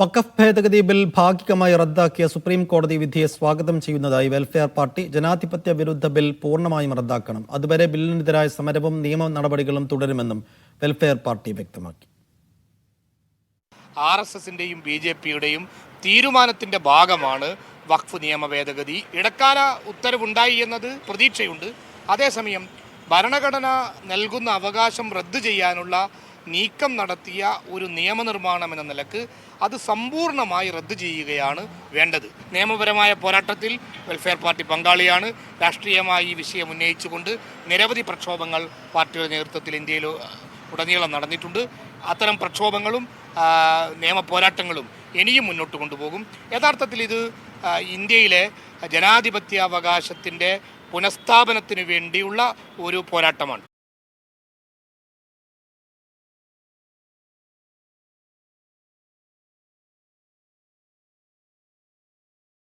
വഖഫ് ഭേദഗതി ബിൽ ഭാഗികമായി റദ്ദാക്കിയ സുപ്രീം കോടതി വിധിയെ സ്വാഗതം ചെയ്യുന്നതായി വെൽഫെയർ പാർട്ടി ജനാധിപത്യ വിരുദ്ധ ബിൽ പൂർണമായും റദ്ദാക്കണം. അതുവരെ ബില്ലിനെതിരായ സമരവും നിയമ നടപടികളും തുടരുമെന്നും വെൽഫെയർ പാർട്ടി വ്യക്തമാക്കി. ആർ എസ് എസിന്റെയും ബി ജെ പിയുടെയും തീരുമാനത്തിന്റെ ഭാഗമാണ് വഖഫ് നിയമ ഭേദഗതി. ഇടക്കാല ഉത്തരവുണ്ടായി എന്നത് പ്രതീക്ഷയുണ്ട്. അതേസമയം ഭരണഘടന നൽകുന്ന അവകാശം റദ്ദു ചെയ്യാനുള്ള നീക്കം നടത്തിയ ഒരു നിയമനിർമ്മാണം എന്ന നിലയ്ക്ക് അത് സമ്പൂർണമായി റദ്ദു ചെയ്യുകയാണ് വേണ്ടത്. നിയമപരമായ പോരാട്ടത്തിൽ വെൽഫെയർ പാർട്ടി പങ്കാളിയാണ്. രാഷ്ട്രീയമായി ഈ വിഷയം ഉന്നയിച്ചുകൊണ്ട് നിരവധി പ്രക്ഷോഭങ്ങൾ പാർട്ടിയുടെ നേതൃത്വത്തിൽ ഇന്ത്യയിൽ ഉടനീളം നടന്നിട്ടുണ്ട്. അത്തരം പ്രക്ഷോഭങ്ങളും നിയമ പോരാട്ടങ്ങളും ഇനിയും മുന്നോട്ട് കൊണ്ടുപോകും. യഥാർത്ഥത്തിൽ ഇത് ഇന്ത്യയിലെ ജനാധിപത്യാവകാശത്തിന്റെ പുനഃസ്ഥാപനത്തിന് വേണ്ടിയുള്ള ഒരു പോരാട്ടമാണ്.